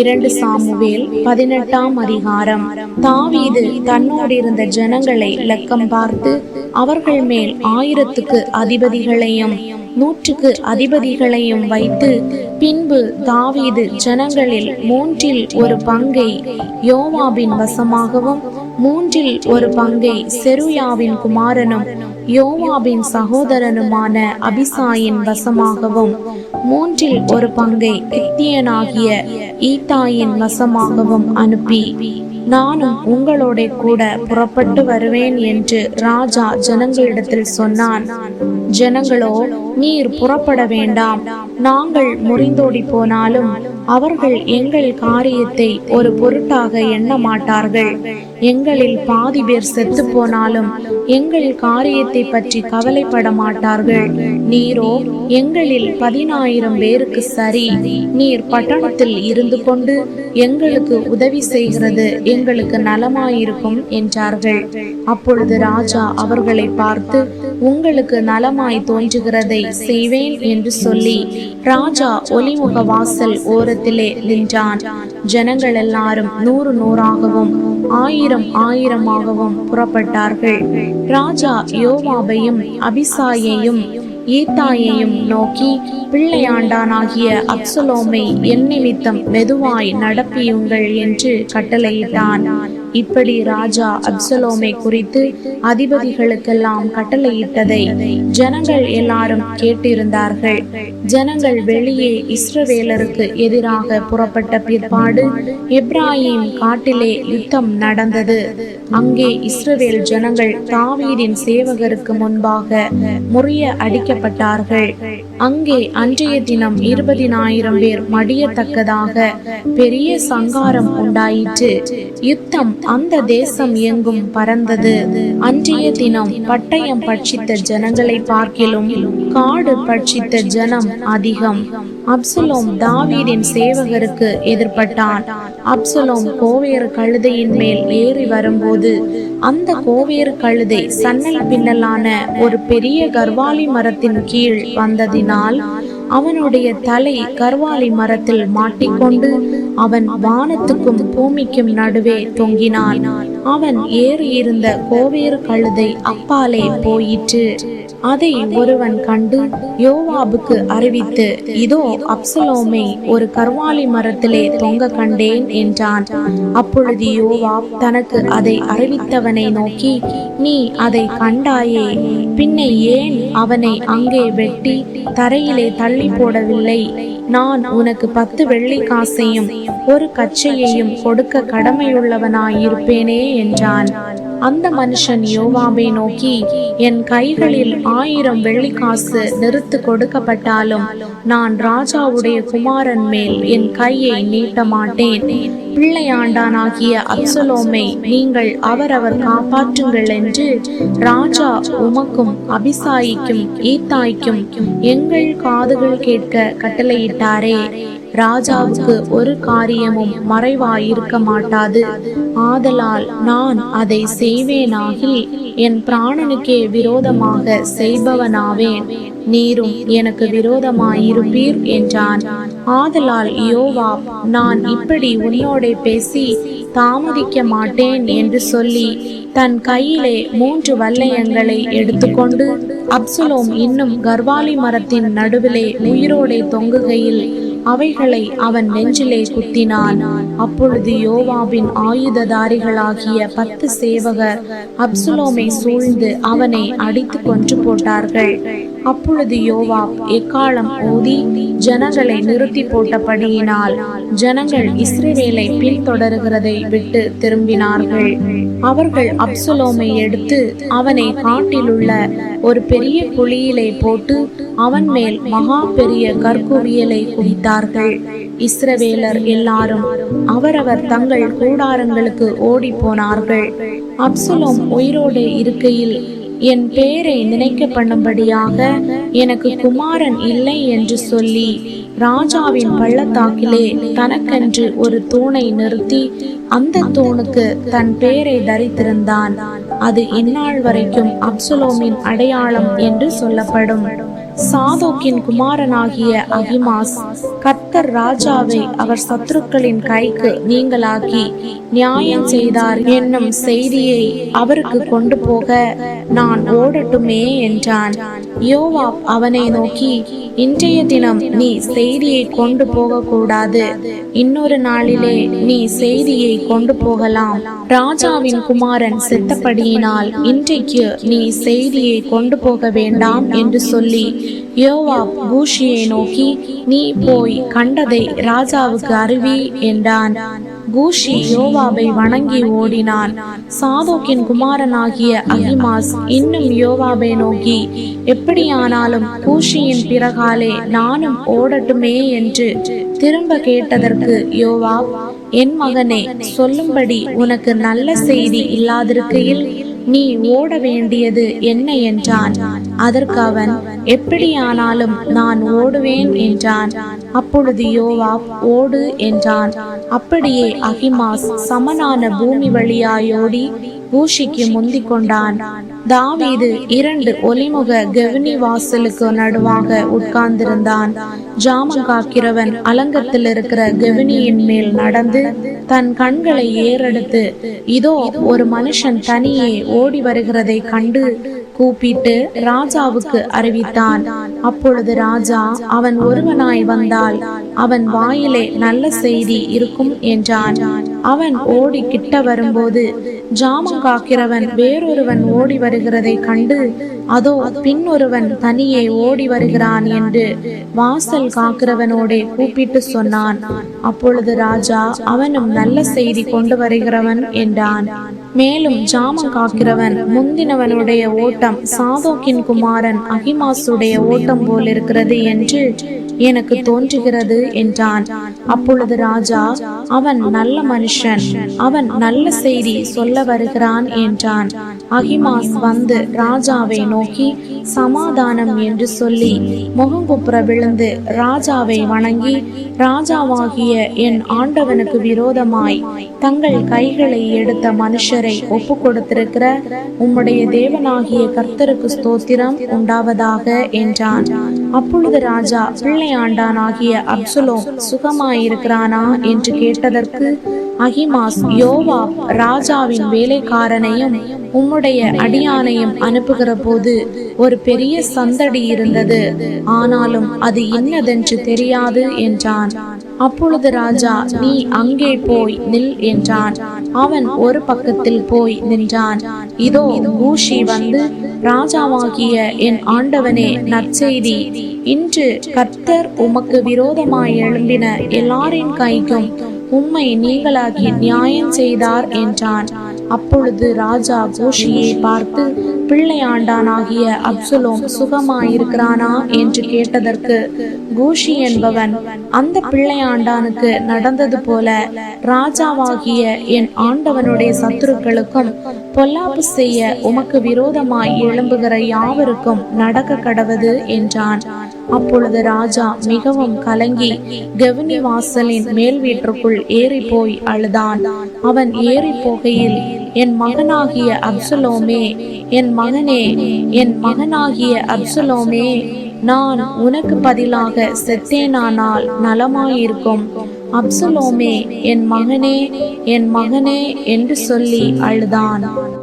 இரண்டு சாமுவேல் பதினெட்டாம் அதிகாரம். தாவீது தன்னோடு இருந்த ஜனங்களை லக்கம் பார்த்து அவர்கள் மேல் ஆயிரத்துக்கு அதிபதிகளையும் நூற்றுக்கு அதிபதிகளையும் வைத்து பின்பு தாவீது ஜனங்களில் மூன்றில் ஒரு பங்கை யோவாபின் வசமாகவும் மூன்றில் ஒரு பங்கை செருயாவின் குமாரனும் யோவாபின் சகோதரனுமான அபிசாயின் வசமாகவும் மூன்றில் ஒரு பங்கை கித்தியனாகிய ஈத்தாயின் வசமாகவும் அனுப்பி நானும் உங்களோட கூட புறப்பட்டு வருவேன் என்று ராஜா ஜனங்களிடத்தில் சொன்னான். ஜனங்களோ நீர் புறப்பட வேண்டாம். நாங்கள் முறிந்தோடி போனாலும் அவர்கள் எங்கள் காரியத்தை ஒரு பொருட்டாக எண்ண மாட்டார்கள். எங்களில் பாதி பேர் செத்து போனாலும் எங்கள் காரியத்தை பற்றி கவலைப்பட மாட்டார்கள். நீரோ எங்களில் பதினாயிரம் பேருக்கு சரி. நீர் பட்டணத்தில் இருந்து கொண்டு எங்களுக்கு உதவி செய்கிறது எங்களுக்கு நலமாயிருக்கும் என்றார்கள். அப்பொழுது ராஜா அவர்களை பார்த்து உங்களுக்கு நலமாய் தோன்றுகிறதை செய்வேன் என்று சொல்லி ராஜா ஒலிமுக வாசல் ஓரத்தில் நின்றான். ஜனங்கள் எல்லாரும் நூறு நூறாகவும் ஆயிரம் ஆயிரமாகவும் புறப்பட்டார்கள். ராஜா யோவாபையும் அபிசாயையும் ஈத்தாயையும் நோக்கி பிள்ளையாண்டானாகிய அப்சலோமை என் நிமித்தம் மெதுவாய் நடப்பியுங்கள் என்று கட்டளையிட்டான். இப்படி ராஜா அப்சலோமை குறித்து அதிபதிகளுக்கெல்லாம் கட்டளையிட்டதை ஜனங்கள் எல்லாரும் கேட்டிருந்தார்கள். ஜனங்கள் வெளியே இஸ்ரவேலருக்கு எதிராக புறப்பட்ட பிற்பாடு எப்ராஹிம் காட்டிலே யுத்தம் நடந்தது. அங்கே இஸ்ரவேல் ஜனங்கள் தாவீரின் சேவகருக்கு முன்பாக முறிய அடிக்கப்பட்டார்கள். அங்கே அன்றைய தினம் இருபதினாயிரம் பேர் மடியத்தக்கதாக பெரிய சங்காரம் உண்டாயிற்று. யுத்தம் அந்த தேசம் எங்கும் பறந்தது. அன்றைய தினம் பட்டயம் பட்சித்த ஜனங்களை பார்க்கிலும் காடு பட்சித்த ஜனம் அதிகம். அப்சலோம் தாவீதின் சேவகருக்கு எதிர்பட்டான். அப்சலோம் கோவேறு கழுதையின் மேல் ஏறி வரும்போது அந்த கோவேறு கழுதை சன்னல் பின்னலான ஒரு பெரிய கர்வாலி மரத்தின் கீழ் வந்ததினால் அவனுடைய தலை கர்வாலி மரத்தில் மாட்டிக்கொண்டு அவன் வானத்துக்கும் பூமிக்கும் நடுவே தொங்கினான். அவன் ஏறி இருந்த கோவேறு கழுதை அப்பாலே போயிற்று. அதை ஒருவன் கண்டு யோவாபுக்கு அறிவித்து இதோ அப்சலோமை ஒரு கர்வாலி மரத்திலே தொங்க கண்டேன் என்றான். அப்பொழுது யோவாப் தனக்கு அதை அறிவித்தவனை நோக்கி நீ அதை கண்டாயே பின்ன ஏன் அவனை அங்கே வெட்டி தரையிலே தள்ளி போடவில்லை? நான் உனக்கு பத்து வெள்ளி காசையும் ஒரு கச்சையையும் கொடுக்க கடமையுள்ளவனாயிருப்பேனே என்றான். அந்த மனுஷன் யோவாபை நோக்கி என் கைகளில் ஆயிரம் வெள்ளிக்காசு நிறுத்து கொடுக்கப்பட்டாலும் நான் ராஜாவுடைய குமாரன் மேல் என் கையை நீட்ட மாட்டேன். பிள்ளையாண்டானாகிய அப்சலோமை நீங்கள் அவரவர் காப்பாற்றுங்கள் என்று ராஜா உமக்கும் அபிசாயிக்கும் ஈத்தாய்க்கும் எங்கள் காதுகள் கேட்க கட்டளையிட்டாரே. ராஜாவுக்கு ஒரு காரியமும் மறைவாயிருக்க மாட்டாது. ஆதலால் நான் அதை செய்வேனாகில் என் பிராணனுக்கே விரோதமாக செய்பவனாவேன். நீரும் எனக்கு விரோதமாயிருப்பீர் என்றான். ஆதலால் யோவா நான் இப்படி உன்னோடே பேசி தாமதிக்க மாட்டேன் என்று சொல்லி தன் கையிலே மூன்று வல்லையங்களை எடுத்துக்கொண்டு அப்சலோம் இன்னும் கர்வாலி மரத்தின் நடுவிலே உயிரோடே தொங்குகையில் அவைகளை அவன் நெஞ்சிலே குத்தினான். அப்பொழுது யோவாவின் ஆயுததாரிகளாகிய பத்து சேவகர் அப்சுலோமை சூழ்ந்து அவனை அடித்து கொன்று போட்டார்கள். அப்பொழுது யோவாப் எக்காலம் ஊதி ஜனங்களை நிறுத்தி போட்டபடியினால் ஜனங்கள் இஸ்ரவேலை பின்தொடருகிறதை விட்டு திரும்பினார்கள். அவர்கள் அப்சுலோமை எடுத்து அவனை காட்டிலுள்ள ஒரு பெரிய குழியிலே போட்டு அவன் மேல் மகா பெரிய கற்குவியலை குவித்தார்கள். இஸ்ரவேலர் எல்லாரும் அவரவர் தங்கள் கூடாரங்களுக்கு ஓடி போனார்கள் அப்சுலோம் உயிரோடு இருக்கையில் என் பேரை நினைக்க பண்ணும்படியாக எனக்கு குமாரன் இல்லை என்று சொல்லி ராஜாவின் பள்ளத்தாக்கிலே தனக்கென்று ஒரு தூணை நிறுத்தி அந்த தூணுக்கு தன் பேரை தரித்திருந்தான். அது இந்நாள் வரைக்கும் அப்சலோமின் அடையாளம் என்று சொல்லப்படும். சாதோக்கின் குமாரனாகிய அகிமாஸ் கத்தர் ராஜாவை அவர் சத்துருக்களின் கைக்கு நீங்களாக்கி நியாயம் செய்தார். என்னும் செய்தியை அவருக்கு கொண்டு போக நான் ஓடட்டுமே என்றான். யோவாப் அவனை நோக்கி இன்றைய தினம் நீ செய்தியை கொண்டு போக கூடாது இன்னொரு நாளிலே நீ செய்தியை கொண்டு போகலாம் ராஜாவின் குமாரன் செத்தப்படியினால் இன்றைக்கு நீ செய்தியை கொண்டு போக வேண்டாம் என்று சொல்லி யோவாப் பூஷியை நோக்கி நீ போய் கண்டதை ராஜாவுக்கு அறிவி என்றான். பூஷி யோவாவை வணங்கி ஓடினான். சாதோக்கின் குமாரனாகிய அகிமாஸ் இன்னும் யோவாவை நோக்கி எப்படியானாலும் பூஷியின் பிறகாலே நானும் ஓடட்டுமே என்று திரும்ப கேட்டதற்கு யோவாப் என் மகனே சொல்லும்படி உனக்கு நல்ல செய்தி இல்லாதிருக்கையில் நீ ஓட வேண்டியது என்ன என்றான். அதற்கு அவன் எப்படியானாலும் நான் ஓடுவேன் என்றான். அப்பொழுது யோவாப் ஓடு என்றான். அப்படியே அகிமாஸ் சமனான பூமி வழியாயோடி ஊஷிக்கு முந்திக் கொண்டான் தாவீது இரண்டு ஒலிமுக கெவினி வாசலுக்கு நடுவாக உட்கார்ந்திருந்தான். ஜாமங்காக்கிறவன் அலங்கத்தில் இருக்கிற கெவினியின் மேல் நடந்து தன் கண்களை ஏறெடுத்து இதோ ஒரு மனுஷன் தனியே ஓடி வருகிறதை கண்டு கூப்பிட்டு ராஜாவுக்கு அறிவித்தான். அப்பொழுது ராஜா அவன் ஒருவனாய் வந்தால் அவன் வாயிலே நல்ல செய்தி இருக்கும் என்றான். அவன் ஓடி கிட்ட வரும்போது ஜாமம் காக்கிறவன் வேறொருவன் ஓடி வருகிறதை கண்டு அதோ பின்னொருவன் தனியே ஓடி வருகிறான் என்று வாசல் காக்கிறவனோடே கூப்பிட்டு சொன்னான். அப்பொழுது ராஜா அவனும் நல்ல செய்தி கொண்டு வருகிறவன் என்றான். மேலும் ஜாமம் காக்கிறவன் முந்தினவனுடைய ஓட்டம் சாதோக்கின் குமாரன் அகிமாசுடைய ஓட்டம் போல் இருக்கிறது என்று எனக்கு தோன்றுகிறது என்றான். அப்பொழுது ராஜா அவன் நல்ல மனுஷன் அவன் நல்ல செய்தி சொல்ல வருகிறான் என்றான். அகிமாஸ் வந்து ராஜாவை நோக்கி சமாதானம் என்று சொல்லி முகங்குப்புற விழுந்து ராஜாவை வணங்கி ராஜாவாகிய என் ஆண்டவனுக்கு விரோதமாய் தங்கள் கைகளை எடுத்த மனுஷரை ஒப்பு கொடுத்திருக்கிற உம்முடைய தேவனாகிய கர்த்தருக்கு ஸ்தோத்திரம் உண்டாவதாக என்றான். அப்பொழுது ராஜா பிள்ளையாண்டானாகிய அப்சுலோம் சுகமாயிருக்கிறானா என்று கேட்டதற்கு அகிமாஸ் யோவா ராஜாவின் வேலைக்காரனையும் உம்முடைய அடியானையும் அனுப்புகிற போது ஒரு பெரிய சந்தடி இருந்தது. ஆனாலும் அது இன்னதென்று தெரியாது என்றான். அப்பொழுது ராஜா நீ அங்கே போய் நில் என்றான். அவன் ஒரு பக்கத்தில் போய் நின்றான். இதோ ஊஷி வந்து ராஜாவாகிய என் ஆண்டவனே நற்செய்தி. இன்று கர்த்தர் உமக்கு விரோதமாய் எழும்பின எல்லாரின் கைக்கும் உம்மை நீங்களாகி நியாயம் செய்தார் என்றான். அப்பொழுது ராஜா கோஷியை பார்த்து பிள்ளையாண்டானாகிய அப்சுலோம் சுகமாயிருக்கிறானா? என்று கேட்டதற்கு கோஷி என்பவன் அந்த பிள்ளையாண்டானுக்கு நடந்தது போல ராஜாவாகிய என் ஆண்டவனுடைய சத்துருக்களுக்கும் பொல்லாப்பு செய்ய உமக்கு விரோதமாய் எழும்புகிற யாவருக்கும் நடக்க கடவது? என்றான். அப்பொழுது ராஜா மிகவும் கலங்கி கவுனி வாசலின் மேல் வீட்டுக்குள் ஏறி போய் அழுதான். அவன் ஏறி போகையில் என் மகனாகிய அப்சலோமே என் மகனே என் மகனாகிய அப்சலோமே நான் உனக்கு பதிலாக செத்தேனானால் நலமாயிருக்கும். அப்சலோமே என் மகனே என் மகனே என்று சொல்லி அழுதான்.